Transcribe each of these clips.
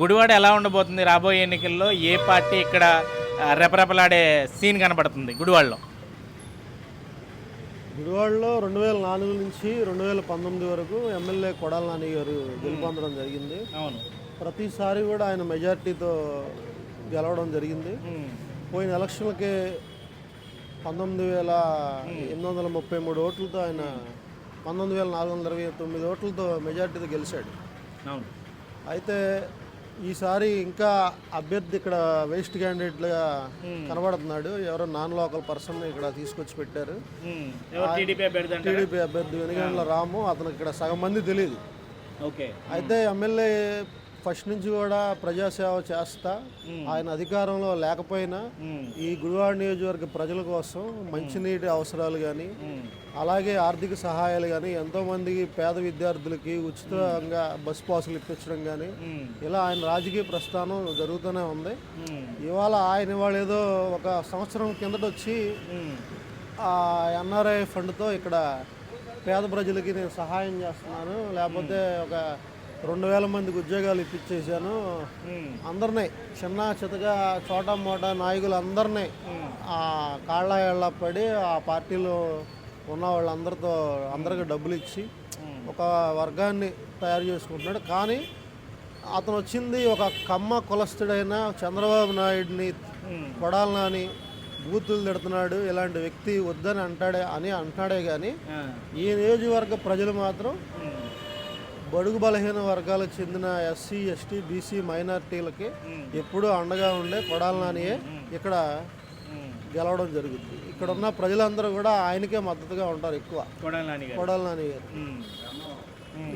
గుడివాడ ఎలా ఉండబోతుంది రాబోయే ఎన్నికల్లో ఏ పార్టీ ఇక్కడ రెపరెపలాడే సీన్ కనబడుతుంది గుడివాడలో? గుడివాడలో రెండు వేల నాలుగు నుంచి రెండు వేల పంతొమ్మిది వరకు ఎమ్మెల్యే కొడాల నాని గారు గెలుపొందడం జరిగింది. అవును. ప్రతిసారి కూడా ఆయన మెజార్టీతో గెలవడం జరిగింది. పోయిన ఎలక్షన్లకి పంతొమ్మిది వేల ఎనిమిది వందల ముప్పై మూడు ఓట్లతో ఆయన పంతొమ్మిది వేల నాలుగు వందల ఇరవై తొమ్మిది ఓట్లతో మెజార్టీతో గెలిచాడు. అయితే ఈసారి ఇంకా అభ్యర్థి ఇక్కడ వేస్ట్ క్యాండిడేట్లుగా కనబడుతున్నాడు. ఎవరో నాన్ లోకల్ పర్సన్ ఇక్కడ తీసుకొచ్చి పెట్టారు. టీడీపీ అభ్యర్థి టీడీపీ అభ్యర్థి వెనుగండ్ల రాము. అతనికి ఇక్కడ సగం మంది తెలియదు ఓకే అయితే ఎమ్మెల్యే ఫస్ట్ నుంచి కూడా ప్రజాసేవ చేస్తా ఆయన అధికారంలో లేకపోయినా. ఈ గుడివాడ నియోజకవర్గ ప్రజల కోసం మంచినీటి అవసరాలు కానీ. అలాగే ఆర్థిక సహాయాలు కానీ ఎంతోమందికి పేద విద్యార్థులకి ఉచితంగా బస్ పాసులు ఇప్పించడం కానీ. ఇలా ఆయన రాజకీయ ప్రస్థానం జరుగుతూనే ఉంది. ఇవాళ ఆయన ఇవాళ ఏదో ఒక సంవత్సరం కిందట వచ్చి. ఆ ఎన్ఆర్ఐ ఫండ్తో ఇక్కడ పేద ప్రజలకి నేను సహాయం చేస్తున్నాను లేకపోతే ఒక రెండు వేల మందికి ఉద్యోగాలు ఇప్పించేశాను. అందరినీ చిన్న చితగా చోట మోట నాయకులు అందరినీ ఆ కాళ్ళ ఏళ్ళ పడి ఆ పార్టీలో ఉన్న వాళ్ళందరితో అందరికి డబ్బులు ఇచ్చి ఒక వర్గాన్ని తయారు చేసుకుంటున్నాడు కానీ అతను వచ్చింది ఒక కమ్మ కులస్తుడైన చంద్రబాబు నాయుడిని. కొడాలని బూతులు తిడుతున్నాడు ఇలాంటి వ్యక్తి వద్దని అంటాడే అని అంటున్నాడే కానీ. ఈ నియోజకవర్గ ప్రజలు మాత్రం. బడుగు బలహీన వర్గాలకు చెందిన ఎస్సీ ఎస్టీ బీసీ మైనారిటీలకి ఎప్పుడూ అండగా ఉండే కొడాల నానియే ఇక్కడ. గెలవడం జరుగుతుంది ఇక్కడ ఉన్న ప్రజలందరూ కూడా ఆయనకే మద్దతుగా ఉంటారు ఎక్కువ కొడాలి నాని గారు.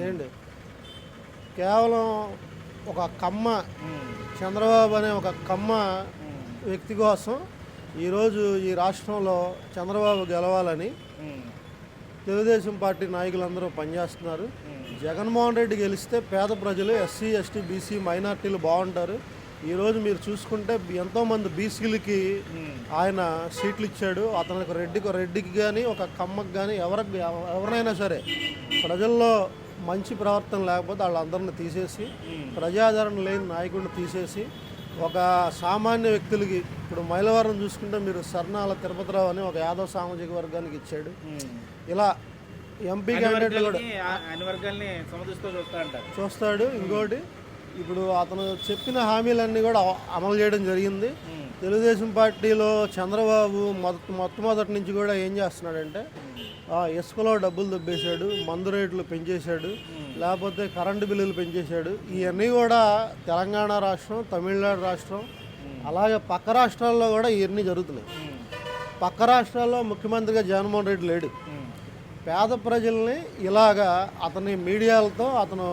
ఏంటి కేవలం ఒక కమ్మ. చంద్రబాబు అనే ఒక కమ్మ. వ్యక్తి కోసం ఈరోజు ఈ రాష్ట్రంలో చంద్రబాబు గెలవాలని. తెలుగుదేశం పార్టీ నాయకులందరూ పనిచేస్తున్నారు జగన్మోహన్ రెడ్డి గెలిస్తే పేద ప్రజలు ఎస్సీ ఎస్టీ బీసీ మైనార్టీలు బాగుంటారు. ఈరోజు మీరు చూసుకుంటే ఎంతోమంది బీసీలకి ఆయన సీట్లు ఇచ్చాడు. అతనికి రెడ్డికి రెడ్డికి కానీ ఒక కమ్మకి కానీ ఎవరికి ఎవరినైనా సరే ప్రజల్లో మంచి ప్రవర్తన లేకపోతే వాళ్ళందరిని తీసేసి ప్రజాదరణ లేని నాయకుడిని తీసేసి ఒక సామాన్య వ్యక్తులకి ఇప్పుడు మైలవరం చూసుకుంటే మీరు సర్నాల తిరుపతిరావు అని ఒక యాదవ సామాజిక వర్గానికి ఇచ్చాడు. ఇలా ఎంపీ క్యాండిడేట్ కూడా వర్గాల్ని, ఆ- అన్ని వర్గాల్ని సమదృష్టితో చూస్తా అంటారు. చూస్తాడు ఇంకోటి ఇప్పుడు అతను చెప్పిన హామీలన్నీ కూడా అమలు చేయడం జరిగింది. తెలుగుదేశం పార్టీలో చంద్రబాబు మొదట మొట్టమొదటి నుంచి కూడా ఏం చేస్తున్నాడంటే ఆ, ఇసుకలో డబ్బులు దొబ్బేశాడు మందు రేట్లు పెంచేశాడు లేకపోతే కరెంటు బిల్లులు పెంచేశాడు. ఇవన్నీ కూడా తెలంగాణ రాష్ట్రం తమిళనాడు రాష్ట్రం అలాగే పక్క రాష్ట్రాల్లో కూడా ఇవన్నీ జరుగుతున్నాయి. పక్క రాష్ట్రాల్లో ముఖ్యమంత్రిగా జగన్మోహన్ రెడ్డి లేడు. పేద ప్రజల్ని ఇలాగా అతని మీడియాలతో అతను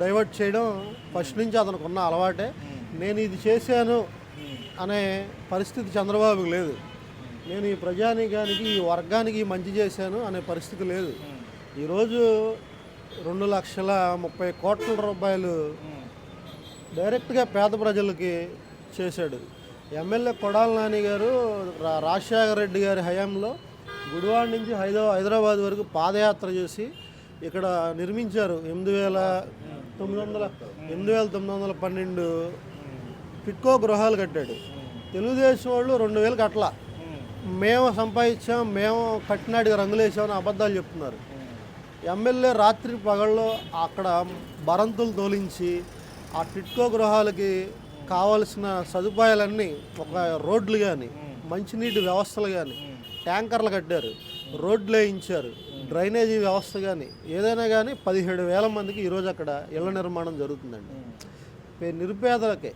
డైవర్ట్ చేయడం ఫస్ట్ నుంచి అతనికి ఉన్న అలవాటే. నేను ఇది చేశాను అనే పరిస్థితి చంద్రబాబుకి లేదు. నేను ఈ ప్రజానీకానికి ఈ వర్గానికి మంచి చేశాను అనే పరిస్థితి లేదు. ఈరోజు రెండు లక్షల ముప్పై కోట్ల రూపాయలు డైరెక్ట్గా పేద ప్రజలకి చేశాడు. ఎమ్మెల్యే కొడాల నాని గారు రాజశేఖర రెడ్డి గారి హయాంలో గుడివాడ నుంచి హైదరా హైదరాబాద్ వరకు పాదయాత్ర చేసి ఇక్కడ నిర్మించారు ఎనిమిది వేల తొమ్మిది వందల ఎనిమిది వేల తొమ్మిది వందల పన్నెండు పిట్కో గృహాలు కట్టాడు. తెలుగుదేశం వాళ్ళు రెండు వేలు కట్టలా. మేము సంపాదించాం మేము కట్టినాడికి రంగులేసామని అబద్ధాలు చెప్తున్నారు. ఎమ్మెల్యే రాత్రి పగల్లో అక్కడ బరంతులు తోలించి ఆ టిట్కో గృహాలకి కావలసిన సదుపాయాలన్నీ ఒక రోడ్లు కానీ మంచినీటి వ్యవస్థలు కానీ ట్యాంకర్లు కట్టారు రోడ్లు వేయించారు డ్రైనేజీ వ్యవస్థ కానీ ఏదైనా కానీ పదిహేడు వేల మందికి ఈరోజు అక్కడ ఇళ్ళ నిర్మాణం జరుగుతుందండి. పే- నిరుపేదలకే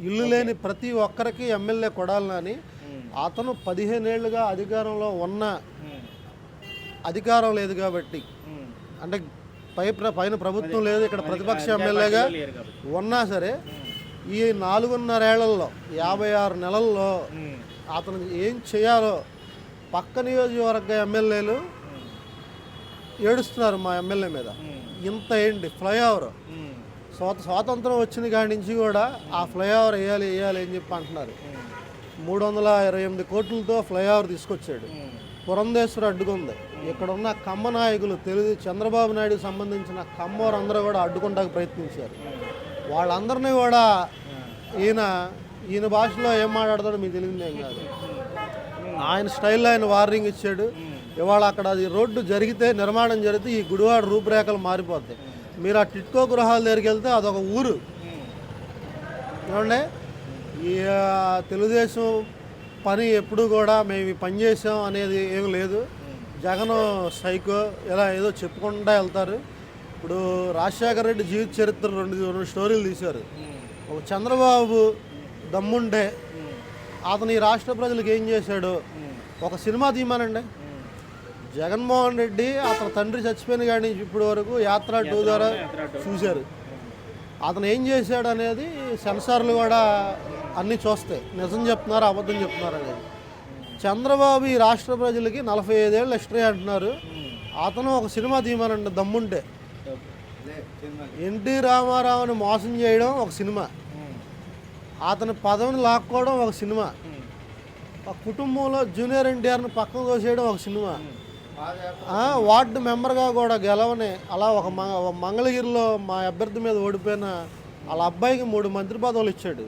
ఇల్లు లేని ప్రతి ఒక్కరికి ఎమ్మెల్యే కొడాలని అతను పదిహేనేళ్ళుగా అధికారంలో ఉన్న అధికారం లేదు కాబట్టి అంటే పై ప్ర- పైన ప్రభుత్వం లేదు ఇక్కడ ప్రతిపక్ష ఎమ్మెల్యేగా ఉన్నా సరే ఈ నాలుగున్నరేళ్ళలో యాభై ఆరు నెలల్లో అతను ఏం చేయాలో పక్క నియోజకవర్గ ఎమ్మెల్యేలు ఏడుస్తున్నారు మా ఎమ్మెల్యే మీద. ఇంత ఏంటి? ఫ్లైఓవర్. స్వాత స్వాతంత్రం వచ్చిన కాడి నుంచి కూడా ఆ ఫ్లైఓవర్ వేయాలి వేయాలి అని చెప్పి అంటున్నారు. మూడు వందల ఇరవై ఎనిమిది కోట్లతో ఫ్లైఓవర్ తీసుకొచ్చాడు. పురంధేశ్వర అడ్డుకుంది ఇక్కడ ఉన్న కమ్మ నాయకులు తెలుగు చంద్రబాబు నాయుడుకి సంబంధించిన కమ్మవారు అందరూ కూడా అడ్డుకుంటానికి ప్రయత్నించారు. వాళ్ళందరినీ కూడా ఈయన ఈయన భాషలో ఏం మాట్లాడతాడో మీకు తెలియదేం కాదు. ఆయన స్టైల్లో ఆయన వార్నింగ్ ఇచ్చాడు. ఇవాళ అక్కడ అది రోడ్డు జరిగితే నిర్మాణం జరిగితే ఈ గుడివాడ రూపురేఖలు మారిపోతాయి. మీరు ఆ టిట్కో గృహాల దగ్గరికి వెళ్తే అదొక ఊరు. ఏమండి? ఈ తెలుగుదేశం పని ఎప్పుడు కూడా మేము పని చేసాం అనేది ఏం లేదు. జగన్ సైకో ఇలా ఏదో చెప్పుకుంటా వెళ్తారు. ఇప్పుడు రాజశేఖర రెడ్డి జీవిత చరిత్ర రెండు రెండు స్టోరీలు తీశారు. ఒక చంద్రబాబు దమ్ముండే అతను ఈ రాష్ట్ర ప్రజలకు ఏం చేశాడు? ఒక సినిమా తీయమనండి. జగన్మోహన్ రెడ్డి అతని తండ్రి చచ్చిపోయిన కాడి నుంచి ఇప్పటి వరకు యాత్ర టూ ద్వారా చూశారు. అతను ఏం చేశాడు అనేది సెన్సార్లు కూడా అన్నీ చూస్తాయి. నిజం చెప్తున్నారు అబద్ధం చెప్తున్నారు అనేది. చంద్రబాబు ఈ రాష్ట్ర ప్రజలకి నలభై ఐదేళ్ళు హిస్టరీ అంటున్నారు. అతను ఒక సినిమా తీయమనండి దమ్ముంటే. ఎన్టీ రామారావుని మోసం చేయడం ఒక సినిమా. అతని పదవిని లాక్కోవడం ఒక సినిమా. ఆ కుటుంబంలో జూనియర్ ఎన్టీఆర్ని పక్కన తోసేయడం ఒక సినిమా. వార్డు మెంబర్గా కూడా గెలవని అలా ఒక ఒక మంగళగిరిలో మా అభ్యర్థి మీద ఓడిపోయిన వాళ్ళ అబ్బాయికి మూడు మంత్రి పదవులు ఇచ్చాడు.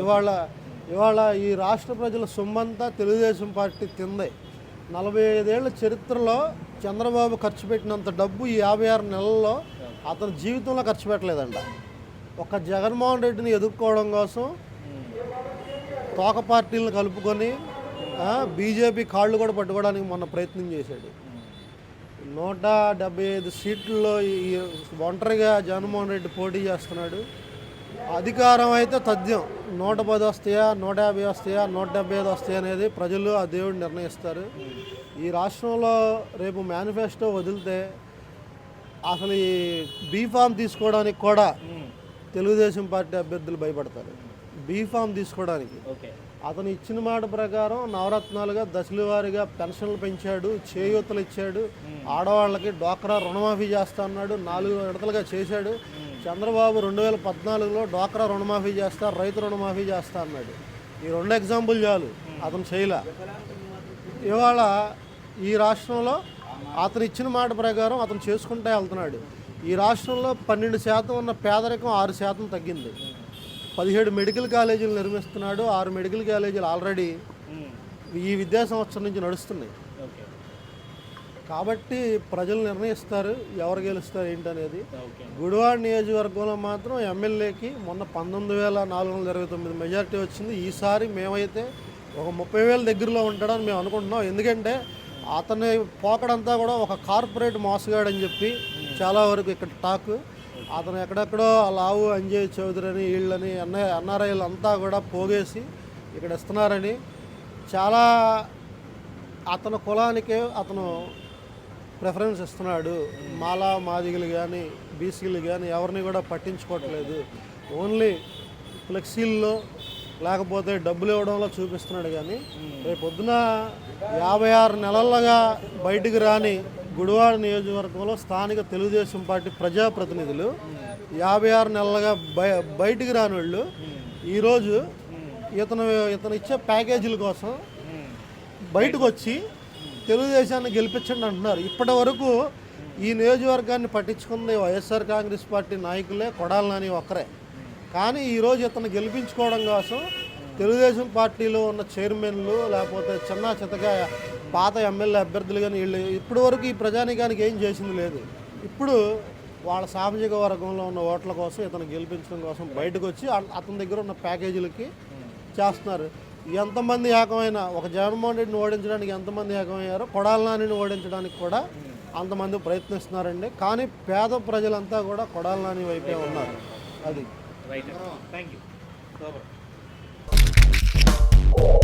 ఇవాళ ఇవాళ ఈ రాష్ట్ర ప్రజల సొమ్మంతా తెలుగుదేశం పార్టీ తింది. నలభై ఐదేళ్ళ చరిత్రలో చంద్రబాబు ఖర్చు పెట్టినంత డబ్బు ఈ యాభై ఆరు నెలల్లో అతని జీవితంలో ఖర్చు పెట్టలేదంట. ఒక జగన్మోహన్ రెడ్డిని ఎదుర్కోవడం కోసం తోక పార్టీలను కలుపుకొని బీజేపీ కాళ్ళు కూడా పట్టుకోవడానికి మొన్న ప్రయత్నం చేశాడు. నూట డెబ్బై ఐదు సీట్లలో ఈ ఒంటరిగా జగన్మోహన్ రెడ్డి పోటీ చేస్తున్నాడు. అధికారం అయితే తథ్యం. నూట పది వస్తాయా నూట యాభై వస్తాయా నూట డెబ్బై ఐదు వస్తాయా అనేది ప్రజలు ఆ దేవుడు నిర్ణయిస్తారు. ఈ రాష్ట్రంలో రేపు మేనిఫెస్టో వదిలితే అసలు ఈ బీఫామ్ తీసుకోవడానికి కూడా తెలుగుదేశం పార్టీ అభ్యర్థులు భయపడతారు. బీఫామ్ తీసుకోవడానికి. అతను ఇచ్చిన మాట ప్రకారం నవరత్నాలుగా దశల వారీగా పెన్షన్లు పెంచాడు చేయూతలు ఇచ్చాడు ఆడవాళ్ళకి డ్వాక్రా రుణమాఫీ చేస్తా అన్నాడు నాలుగు విడతలుగా చేశాడు. చంద్రబాబు రెండు వేల పద్నాలుగులో డ్వాక్రా రుణమాఫీ చేస్తా రైతు రుణమాఫీ చేస్తా అన్నాడు. ఈ రెండు ఎగ్జాంపుల్ చాలు. అతను చేయలే. ఇవాళ ఈ రాష్ట్రంలో అతను ఇచ్చిన మాట ప్రకారం అతను చేసుకుంటే వెళ్తున్నాడు. ఈ రాష్ట్రంలో పన్నెండు శాతం ఉన్న పేదరికం ఆరు శాతం తగ్గింది. పదిహేడు మెడికల్ కాలేజీలు నిర్మిస్తున్నాడు. ఆరు మెడికల్ కాలేజీలు ఆల్రెడీ ఈ విద్యా సంవత్సరం నుంచి నడుస్తున్నాయి. కాబట్టి ప్రజలు నిర్ణయిస్తారు ఎవరు గెలుస్తారు ఏంటనేది. గుడివాడ నియోజకవర్గంలో మాత్రం ఎమ్మెల్యేకి మొన్న పంతొమ్మిది వేల నాలుగు వందల ఇరవై తొమ్మిది మెజార్టీ వచ్చింది. ఈసారి మేమైతే ఒక ముప్పై వేల దగ్గరలో ఉంటాడని మేము అనుకుంటున్నాం. ఎందుకంటే అతని పోకడంతా కూడా ఒక కార్పొరేట్ మోసగాడని చెప్పి చాలా వరకు ఇక్కడ టాక్. అతను ఎక్కడెక్కడో లావు అంజయ్ చౌదరి అని వీళ్ళని ఎన్ఐ ఎన్ఆర్ఐలు అంతా కూడా పోగేసి ఇక్కడ ఇస్తున్నారని. చాలా అతని కులానికే అతను ప్రిఫరెన్స్ ఇస్తున్నాడు. మాలా మాదిగలు కానీ బీసీలు కానీ ఎవరిని కూడా పట్టించుకోవట్లేదు. ఓన్లీ ఫ్లెక్సీల్లో లేకపోతే డబ్బులు ఇవ్వడంలో చూపిస్తున్నాడు కానీ రేపు పొద్దున యాభై ఆరు నెలలుగా బయటికి రాని గుడివాడ నియోజకవర్గంలో స్థానిక తెలుగుదేశం పార్టీ ప్రజాప్రతినిధులు యాభై ఆరు నెలలుగా బయ బయటికి రాని వాళ్ళు ఈరోజు ఇతను ఇతను ఇచ్చే ప్యాకేజీల కోసం బయటకు వచ్చి తెలుగుదేశాన్ని గెలిపించండి అంటున్నారు. ఇప్పటి వరకు ఈ నియోజకవర్గాన్ని పట్టించుకుంది వైఎస్ఆర్ కాంగ్రెస్ పార్టీ నాయకులే కొడాలని ఒక్కరే. కానీ ఈరోజు ఇతను గెలిపించుకోవడం కోసం తెలుగుదేశం పార్టీలో ఉన్న చైర్మన్లు లేకపోతే చిన్న చితగా పాత ఎమ్మెల్యే అభ్యర్థులు కానీ వీళ్ళు ఇప్పటి వరకు ఈ ప్రజానికానికి ఏం చేసింది లేదు. ఇప్పుడు వాళ్ళ సామాజిక వర్గంలో ఉన్న ఓట్ల కోసం ఇతను గెలిపించడం కోసం బయటకు వచ్చి అతని దగ్గర ఉన్న ప్యాకేజీలకి చేస్తున్నారు. ఎంతమంది ఏకమైనా ఒక జగన్మోహన్ రెడ్డిని ఓడించడానికి ఎంతమంది ఏకమయ్యారో కొడాలనానిని ఓడించడానికి కూడా అంతమంది ప్రయత్నిస్తున్నారండి. కానీ పేద ప్రజలంతా కూడా కొడాలనాని వైపే ఉన్నారు. అది. రైట్. Thank you Oh.